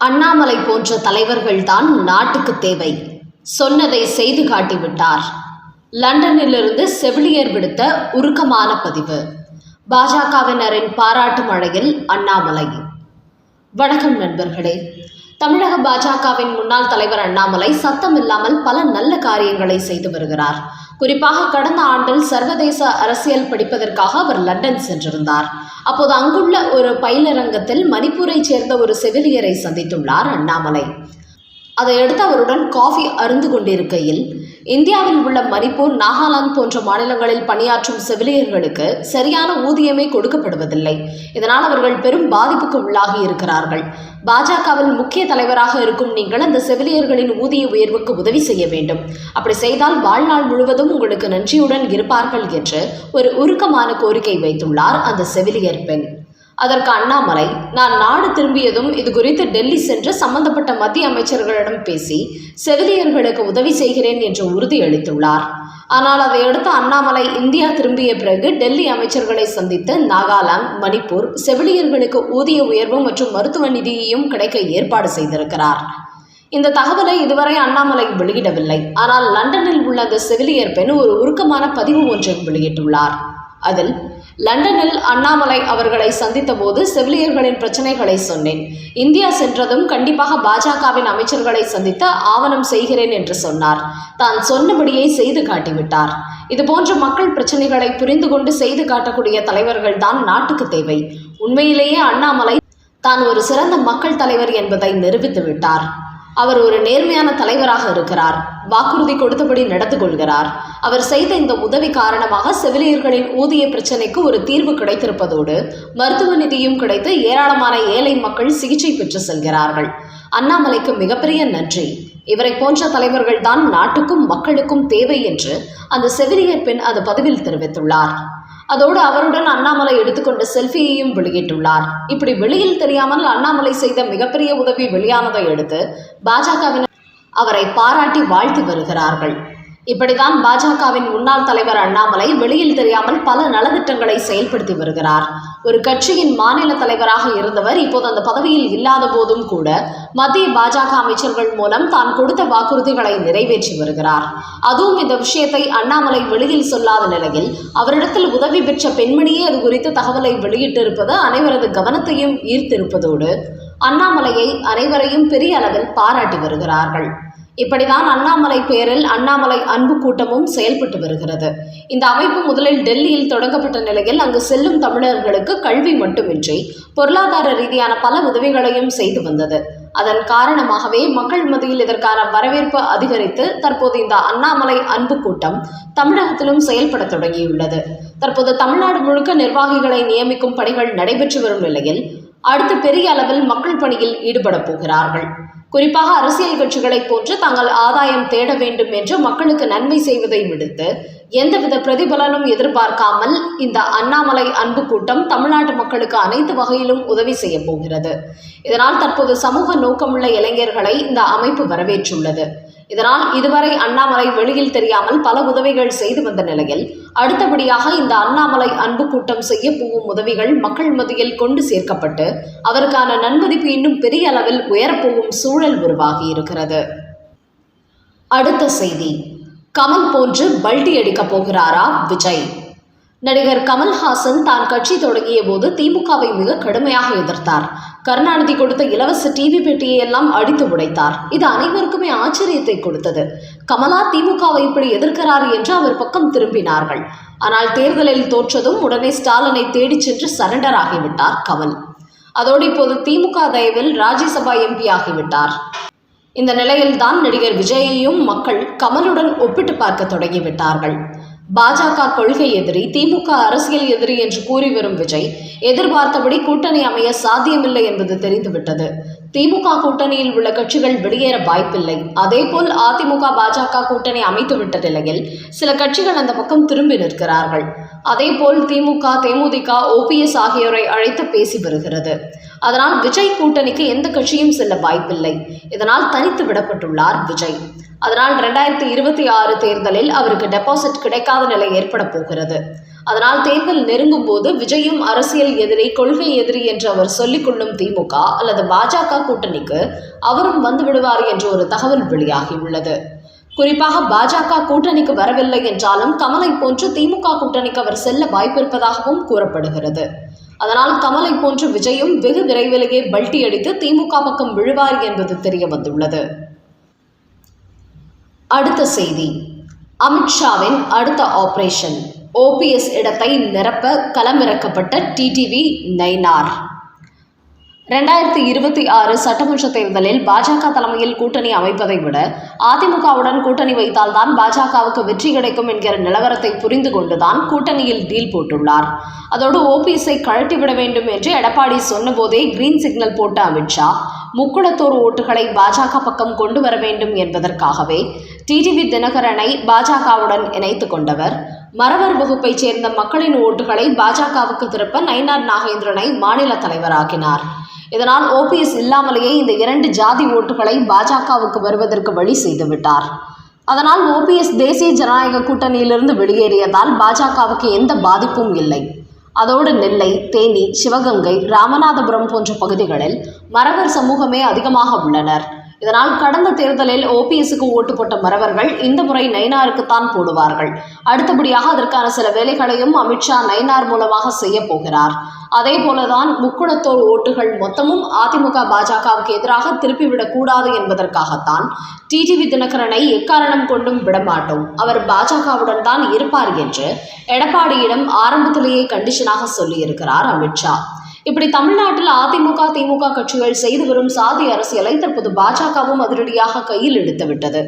அண்ணாமலை போன்ற தலைவர்கள்தான் நாட்டுக்கு தேவை. சொன்னதை செய்து காட்டிவிட்டார். லண்டனிலிருந்து செவிலியர் விடுத்த உருக்கமான பதிவு. பாஜகவினரின் பாராட்டு மழையில் அண்ணாமலை. வணக்கம் நண்பர்களே. தமிழக பாஜகவின் முன்னாள் தலைவர் அண்ணாமலை சத்தமில்லாமல் பல நல்ல காரியங்களை செய்து வருகிறார். குறிப்பாக கடந்த ஆண்டில் சர்வதேச அரசியல் படிப்பதற்காக அவர் லண்டன் சென்றிருந்தார். அப்போது அங்குள்ள ஒரு பயிலரங்கத்தில் மணிப்பூரைச் சேர்ந்த ஒரு செவிலியரை சந்தித்துள்ளார் அண்ணாமலை. அதையடுத்து அவருடன் காஃபி அருந்து கொண்டிருக்கையில் இந்தியாவில் உள்ள மணிப்பூர் நாகாலாந்து போன்ற மாநிலங்களில் பணியாற்றும் செவிலியர்களுக்கு சரியான ஊதியமே கொடுக்கப்படுவதில்லை. இதனால் அவர்கள் பெரும் பாதிப்புக்கு உள்ளாகி இருக்கிறார்கள். பாஜகவில் முக்கிய தலைவராக இருக்கும் நீங்கள் அந்த செவிலியர்களின் ஊதிய உயர்வுக்கு உதவி செய்ய வேண்டும். அப்படி செய்தால் வாழ்நாள் முழுவதும் உங்களுக்கு நன்றியுடன் இருப்பார்கள் என்று ஒரு உருக்கமான கோரிக்கை வைத்துள்ளார் அந்த செவிலியர் பெண். அதற்கு அண்ணாமலை நான் நாடு திரும்பியதும் இது குறித்து டெல்லி சென்று சம்பந்தப்பட்ட மத்திய அமைச்சர்களிடம் பேசி செவிலியர்களுக்கு உதவி செய்கிறேன் என்று உறுதியளித்துள்ளார் ஆனால் அதையடுத்து அண்ணாமலை இந்தியா திரும்பிய பிறகு டெல்லி அமைச்சர்களை சந்தித்து நாகாலாந்து மணிப்பூர் செவிலியர்களுக்கு ஊதிய உயர்வு மற்றும் மருத்துவ நிதியையும் கிடைக்க ஏற்பாடு செய்திருக்கிறார். இந்த தகவலை இதுவரை அண்ணாமலை வெளியிடவில்லை. ஆனால் லண்டனில் உள்ள அந்த செவிலியர் பெண் ஒரு உருக்கமான பதிவு ஒன்றை வெளியிட்டுள்ளார். அதில் லண்டனில் அண்ணாமலை அவர்களை சந்தித்த போது செவிலியர்களின் பிரச்சனைகளை சொன்னேன். இந்தியா சென்றதும் கண்டிப்பாக பாஜகவின் அமைச்சர்களை சந்தித்து ஆவணம் செய்கிறேன் என்று சொன்னார். தான் சொன்னபடியே செய்து காட்டிவிட்டார். இதுபோன்ற மக்கள் பிரச்சனைகளை புரிந்து கொண்டு செய்து காட்டக்கூடிய தலைவர்கள் தான் நாட்டுக்கு தேவை. உண்மையிலேயே அண்ணாமலை தான் ஒரு சிறந்த மக்கள் தலைவர் என்பதை நிரூபித்து விட்டார். அவர் ஒரு நேர்மையான தலைவராக இருக்கிறார். வாக்குறுதி கொடுத்தபடி நடந்து கொள்கிறார். அவர் செய்த இந்த உதவி காரணமாக செவிலியர்களின் ஊதிய பிரச்சினைக்கு ஒரு தீர்வு கிடைத்திருப்பதோடு மருத்துவ நிதியும் கிடைத்து ஏராளமான ஏழை மக்கள் சிகிச்சை பெற்று செல்கிறார்கள். அண்ணாமலைக்கு மிகப்பெரிய நன்றி. இவரை போன்ற தலைவர்கள் தான் நாட்டுக்கும் மக்களுக்கும் தேவை என்று அந்த செவிலியர் பெண் அந்த பதிவில் தெரிவித்துள்ளார். அதோடு அவருடன் அண்ணாமலை எடுத்துக்கொண்ட செல்ஃபியையும் வெளியிட்டுள்ளார். இப்படி வெளியில் தெரியாமல் அண்ணாமலை செய்த மிகப்பெரிய உதவி வெளியானதை அடுத்து பாஜகவினர் அவரை பாராட்டி வாழ்த்தி வருகிறார்கள். இப்படிதான் பாஜகவின் முன்னாள் தலைவர் அண்ணாமலை வெளியில் தெரியாமல் பல நலத்திட்டங்களை செயல்படுத்தி வருகிறார். ஒரு கட்சியின் மாநில தலைவராக இருந்தவர் இப்போது அந்த பதவியில் இல்லாத போதும் கூட மத்திய பாஜக அமைச்சர்கள் மூலம் தான் கொடுத்த வாக்குறுதிகளை நிறைவேற்றி வருகிறார். அதுவும் இந்த விஷயத்தை அண்ணாமலை வெளியில் சொல்லாத நிலையில் அவரிடத்தில் உதவி பெற்ற பெண்மணியே அது குறித்து தகவலை வெளியிட்டிருப்பது அனைவரது கவனத்தையும் ஈர்த்திருப்பதோடு அண்ணாமலையை அனைவரையும் பெரிய அளவில் பாராட்டி வருகிறார்கள். இப்படிதான் அண்ணாமலை பெயரில் அண்ணாமலை அன்பு கூட்டமும் செயல்பட்டு வருகிறது. இந்த அமைப்பு முதலில் டெல்லியில் தொடங்கப்பட்ட நிலையில் அங்கு செல்லும் தமிழர்களுக்கு கல்வி மட்டுமின்றி பொருளாதார ரீதியான பல உதவிகளையும் செய்து வந்தது. அதன் காரணமாகவே மக்கள் மத்தியில் இதற்கான வரவேற்பு அதிகரித்து தற்போது இந்த அண்ணாமலை அன்பு கூட்டம் தமிழகத்திலும் செயல்பட தொடங்கியுள்ளது. தற்போது தமிழ்நாடு முழுக்க நிர்வாகிகளை நியமிக்கும் பணிகள் நடைபெற்று வரும் நிலையில் அடுத்து பெரிய அளவில் மக்கள் பணியில் ஈடுபட போகிறார்கள். குறிப்பாக அரசியல் கட்சிகளைப் போன்று தாங்கள் ஆதாயம் தேட வேண்டும் என்று மக்களுக்கு நன்மை செய்வதை விடுத்து எந்தவித பிரதிபலனும் எதிர்பார்க்காமல் இந்த அண்ணாமலை அன்பு கூட்டம் தமிழ்நாட்டு மக்களுக்கு அனைத்து வகையிலும் உதவி செய்ய போகிறது. இதனால் தற்போது சமூக நோக்கமுள்ள இளைஞர்களை இந்த அமைப்பு வரவேற்றுள்ளது. இதனால் இதுவரை அண்ணாமலை வெளியில் தெரியாமல் பல உதவிகள் செய்து வந்த நிலையில் அடுத்தபடியாக இந்த அண்ணாமலை அன்பு கூட்டம் செய்ய போகும் உதவிகள் மக்கள் மத்தியில் கொண்டு சேர்க்கப்பட்டு அவருக்கான நன்மதிப்பு இன்னும் பெரிய அளவில் உயரப்போகும் சூழல் உருவாகி இருக்கிறது. அடுத்த செய்தி. கமல் போன்று பல்டி அடிக்கப் போகிறாரா விஜய்? நடிகர் கமல்ஹாசன் தான் கட்சி தொடங்கிய போது திமுகவை மிக கடுமையாக எதிர்த்தார். கருணாநிதி கொடுத்த இலவச டிவி பெட்டியை எல்லாம் அடித்து உடைத்தார். இது அனைவருக்குமே ஆச்சரியத்தை கொடுத்தது. கமலா திமுகவை இப்படி எதிர்க்கிறார் என்று அவர் பக்கம் திரும்பினார்கள். ஆனால் தேர்தலில் தோற்றதும் உடனே ஸ்டாலினை தேடிச் சென்று சரண்டர் ஆகிவிட்டார் கமல். அதோடு இப்போது திமுக தயவில் ராஜ்யசபா எம்பி ஆகிவிட்டார். இந்த நிலையில்தான் நடிகர் விஜயையும் மக்கள் கமலுடன் ஒப்பிட்டு பார்க்க தொடங்கிவிட்டார்கள். பாஜக கொள்கை எதிரி திமுக அரசியல் எதிரி என்று கூறி வரும் விஜய் எதிர்பார்த்தபடி கூட்டணி அமைய சாத்தியமில்லை என்பது தெரிந்துவிட்டது. திமுக கூட்டணியில் உள்ள கட்சிகள் வெளியேற வாய்ப்பில்லை. அதேபோல் அதிமுக பாஜக கூட்டணி அமைத்துவிட்ட நிலையில் சில கட்சிகள் அந்த பக்கம் திரும்பி நிற்கிறார்கள். அதேபோல் திமுக தேமுதிக ஓபிஎஸ் ஆகியோரை அழைத்து பேசி வருகிறது. அதனால் விஜய் கூட்டணிக்கு எந்த கட்சியும் செல்ல வாய்ப்பில்லை. இதனால் தனித்து விடப்பட்டுள்ளார் விஜய். அதனால் ரெண்டாயிரத்தி இருபத்தி ஆறு தேர்தலில் அவருக்கு டெபாசிட் கிடைக்காத நிலை ஏற்பட போகிறது. அதனால் தேர்தல் நெருங்கும் போது விஜயும் அரசியல் எதிரி கொள்கை எதிரி என்று அவர் சொல்லிக் கொள்ளும் திமுக அல்லது பாஜக கூட்டணிக்கு அவரும் வந்து விடுவார் என்ற ஒரு தகவல் வெளியாகியுள்ளது குறிப்பாக பாஜக கூட்டணிக்கு வரவில்லை என்றாலும் கமலை போன்று திமுக கூட்டணிக்கு அவர் செல்ல வாய்ப்பிருப்பதாகவும் கூறப்படுகிறது. அதனால் கமலை போன்ற விஜயும் வெகு விரைவிலேயே பல்டி அடித்து திமுக பக்கம் விழுவார் என்பது தெரிய வந்துள்ளது. அடுத்த செய்தி. அமித்ஷாவின் அடுத்த ஆபரேஷன். ஓபிஎஸ் இடத்தை நிரப்ப களமிறக்கப்பட்ட டிடிவி நைனார் ரெண்டாயிரத்தி இருபத்தி ஆறு சட்டமன்ற தேர்தலில் பாஜக தலைமையில் கூட்டணி அமைப்பதை விட அதிமுகவுடன் கூட்டணி வைத்தால்தான் பாஜகவுக்கு வெற்றி கிடைக்கும் என்கிற நிலவரத்தை புரிந்து கொண்டுதான் கூட்டணியில் டீல் போட்டுள்ளார். அதோடு ஓபிஎஸ்ஐ கழட்டிவிட வேண்டும் என்று எடப்பாடி சொன்னபோதே கிரீன் சிக்னல் போட்ட அமித்ஷா முக்குளத்தோர் ஓட்டுகளை பாஜக பக்கம் கொண்டு வர வேண்டும் என்பதற்காகவே டிடிவி தினகரனை பாஜகவுடன் இணைத்து கொண்டவர். மறவர் வகுப்பைச் சேர்ந்த மக்களின் ஓட்டுகளை பாஜகவுக்கு திருப்ப நயினார் நாகேந்திரனை மாநில தலைவராக்கினார். இதனால் ஓபிஎஸ் இல்லாமலேயே இந்த இரண்டு ஜாதி ஓட்டுகளை பாஜகவுக்கு வருவதற்கு வழி செய்துவிட்டார். அதனால் ஓபிஎஸ் தேசிய ஜனநாயக கூட்டணியிலிருந்து வெளியேறியதால் பாஜகவுக்கு எந்த பாதிப்பும் இல்லை. அதோடு நெல்லை தேனி சிவகங்கை ராமநாதபுரம் போன்ற பகுதிகளில் மறவர் சமூகமே அதிகமாக உள்ளனர். இதனால் கடந்த தேர்தலில் ஓபிஎஸ்க்கு ஓட்டு போட்ட மறவர்கள் இந்த முறை நைனாருக்குத்தான் போடுவார்கள். அடுத்தபடியாக அதற்கான சில வேலைகளையும் அமித்ஷா நைனார் மூலமாக செய்ய போகிறார். அதே போலதான் முக்குணத்தோர் ஓட்டுகள் மொத்தமும் அதிமுக பாஜகவுக்கு எதிராக திருப்பிவிடக்கூடாது என்பதற்காகத்தான் டிடிவி தினகரனை எக்காரணம் கொண்டும் விடமாட்டோம். அவர் பாஜகவுடன் தான் இருப்பார் என்று எடப்பாடியிடம் ஆரம்பத்திலேயே கண்டிஷனாக சொல்லியிருக்கிறார் அமித்ஷா இப்படி தமிழ்நாட்டில் அதிமுக திமுக கட்சிகள் செய்து வரும் சாதி அரசியலை தற்போது பாஜகவும் அதிரடியாக கையில் எடுத்துவிட்டது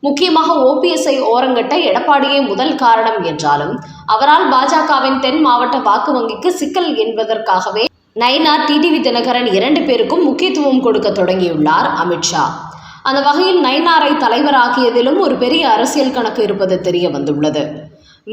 முக்கியமாக ஓபிஎஸ்ஐ ஓரங்கட்ட எடப்பாடியே முதல் காரணம் என்றாலும் அவரால் பாஜகவின் தென் மாவட்ட வாக்கு வங்கிக்கு சிக்கல் என்பதற்காகவே நைனா டிடிவி தினகரன் இரண்டு பேருக்கும் முக்கியத்துவம் கொடுக்க தொடங்கியுள்ளார் அமித்ஷா அந்த வகையில் நைனாரை தலைவராக்கியதிலும் ஒரு பெரிய அரசியல் கணக்கு இருப்பது தெரிய வந்துள்ளது.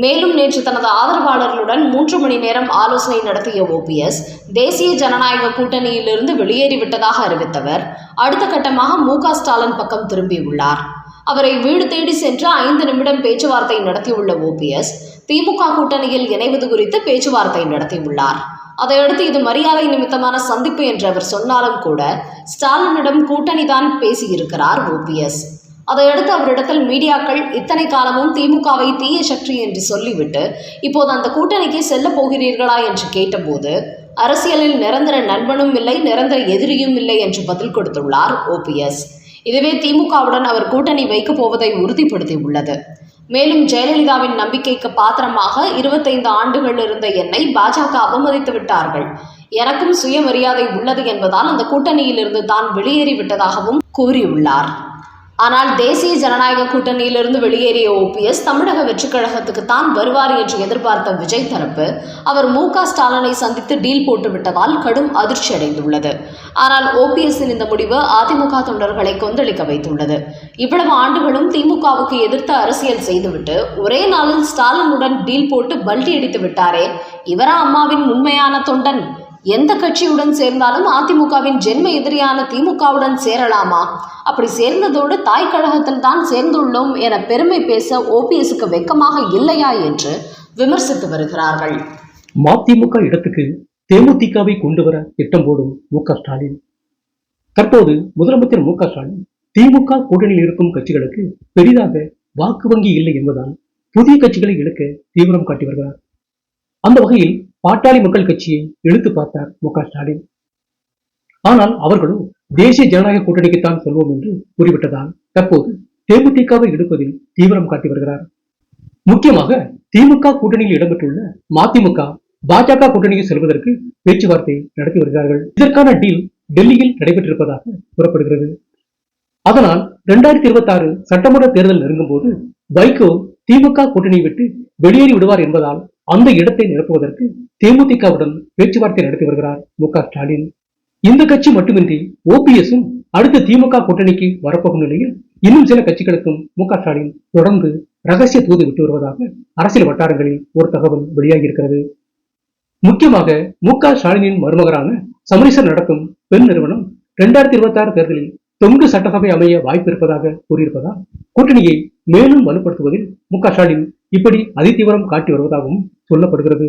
மேலும் நேற்று தனது ஆதரவாளர்களுடன் மூன்று மணி நேரம் ஆலோசனை நடத்திய ஓபிஎஸ் தேசிய ஜனநாயக கூட்டணியிலிருந்து வெளியேறிவிட்டதாக அறிவித்தவர். அடுத்த கட்டமாக மு ஸ்டாலின் பக்கம் திரும்பியுள்ளார். அவரை வீடு தேடி சென்று ஐந்து நிமிடம் பேச்சுவார்த்தை நடத்தியுள்ள ஓபிஎஸ் திமுக கூட்டணியில் இணைவது குறித்து பேச்சுவார்த்தை நடத்தியுள்ளார். அதையடுத்து இது மரியாதை நிமித்தமான சந்திப்பு என்று அவர் சொன்னாலும் கூட ஸ்டாலினிடம் கூட்டணிதான் பேசியிருக்கிறார் ஓபிஎஸ் அதையடுத்து அவரிடத்தில் மீடியாக்கள் இத்தனை காலமும் திமுகவை தீய சக்தி என்று சொல்லிவிட்டு இப்போது அந்த கூட்டணிக்கு செல்ல போகிறீர்களா என்று கேட்டபோது அரசியலில் நிரந்தர நண்பனும் இல்லை நிரந்தர எதிரியும் இல்லை என்று பதில் கொடுத்துள்ளார் ஓபிஎஸ் இதுவே திமுகவுடன் அவர் கூட்டணி வைக்கப் போவதை உறுதிப்படுத்தியுள்ளது. மேலும் ஜெயலலிதாவின் நம்பிக்கைக்கு பாத்திரமாக இருபத்தைந்து ஆண்டுகள் இருந்த என்னை பாஜக அவமதித்து விட்டார்கள். எனக்கும் சுயமரியாதை உள்ளது என்பதால் அந்த கூட்டணியிலிருந்து தான் வெளியேறிவிட்டதாகவும் கூறியுள்ளார். ஆனால் தேசிய ஜனநாயக கூட்டணியிலிருந்து வெளியேறிய ஓபிஎஸ் தமிழக வெற்றிக் கழகத்துக்கு தான் வருவார் என்று எதிர்பார்த்த விஜய் தரப்பு அவர் மு க ஸ்டாலினை சந்தித்து டீல் போட்டுவிட்டதால் கடும் அதிர்ச்சி அடைந்துள்ளது. ஆனால் ஓபிஎஸ்ஸின் இந்த முடிவு அதிமுக தொண்டர்களை கொந்தளிக்க வைத்துள்ளது. இவ்வளவு ஆண்டுகளும் திமுகவுக்கு எதிர்த்து அரசியல் செய்துவிட்டு ஒரே நாளில் ஸ்டாலினுடன் டீல் போட்டு பல்டி அடித்து விட்டாரே இவரா அம்மாவின் உண்மையான தொண்டன்? எந்த கட்சியுடன் சேர்ந்தாலும் அதிமுகவின் ஜென்ம எதிரியான திமுகவுடன் சேரலாமா? அப்படி சேர்ந்ததோடு தாய் கழகத்தில் தான் சேர்ந்துள்ளோம் என பெருமை பேச ஓபிஎஸ்க்கு வெக்கமாக இல்லையா என்று விமர்சித்து வருகிறார்கள். மதிமுக இடத்துக்கு தேமுதிகவை கொண்டு வர திட்டம் போடும் மு ஸ்டாலின். தற்போது முதலமைச்சர் மு ஸ்டாலின் திமுக கூட்டணியில் இருக்கும் கட்சிகளுக்கு பெரிதாக வாக்கு வங்கி இல்லை என்பதால் புதிய கட்சிகளை இழுக்க தீவிரம் காட்டி வருகிறார். அந்த வகையில் பாட்டாளி மக்கள் கட்சியை எடுத்து பார்த்தார் மு ஸ்டாலின். ஆனால் அவர்களும் தேசிய ஜனநாயக கூட்டணிக்குத்தான் செல்வோம் என்று கூறிவிட்டதால் தற்போது தேமுதிகவை எடுப்பதில் தீவிரம் காட்டி வருகிறார். முக்கியமாக திமுக கூட்டணியில் இடம்பெற்றுள்ள மதிமுக பாஜக கூட்டணிக்கு செல்வதற்கு பேச்சுவார்த்தை நடத்தி வருகிறார்கள். இதற்கான டீல் டெல்லியில் நடைபெற்றிருப்பதாக கூறப்படுகிறது. அதனால் இரண்டாயிரத்தி இருபத்தி ஆறு சட்டமன்ற தேர்தல் நெருங்கும் போது வைகோ திமுக கூட்டணியை விட்டு வெளியேறி விடுவார் என்பதால் அந்த இடத்தை நிரப்புவதற்கு தேமுதிகவுடன் பேச்சுவார்த்தை நடத்தி வருகிறார் மு ஸ்டாலின். இந்த கட்சி மட்டுமின்றி ஓபிஎஸும் அடுத்த திமுக கூட்டணிக்கு வரப்போகும் நிலையில் இன்னும் சில கட்சிகளுக்கும் மு ஸ்டாலின் தொடர்ந்து ரகசிய தூது விட்டு வருவதாக அரசியல் வட்டாரங்களில் ஒரு தகவல் வெளியாகி இருக்கிறது முக்கியமாக மு க ஸ்டாலினின் மருமகரான சமரீசர் நடக்கும் பெண் நிறுவனம் இரண்டாயிரத்தி இருபத்தி ஆறு தேர்தலில் தொங்கு சட்டசபை அமைய வாய்ப்பு இருப்பதாக கூறியிருப்பதால் கூட்டணியை மேலும் வலுப்படுத்துவதில் மு ஸ்டாலின் இப்படி அதிதீவிரம் காட்டி வருவதாகவும் சொல்லப்படுகிறது.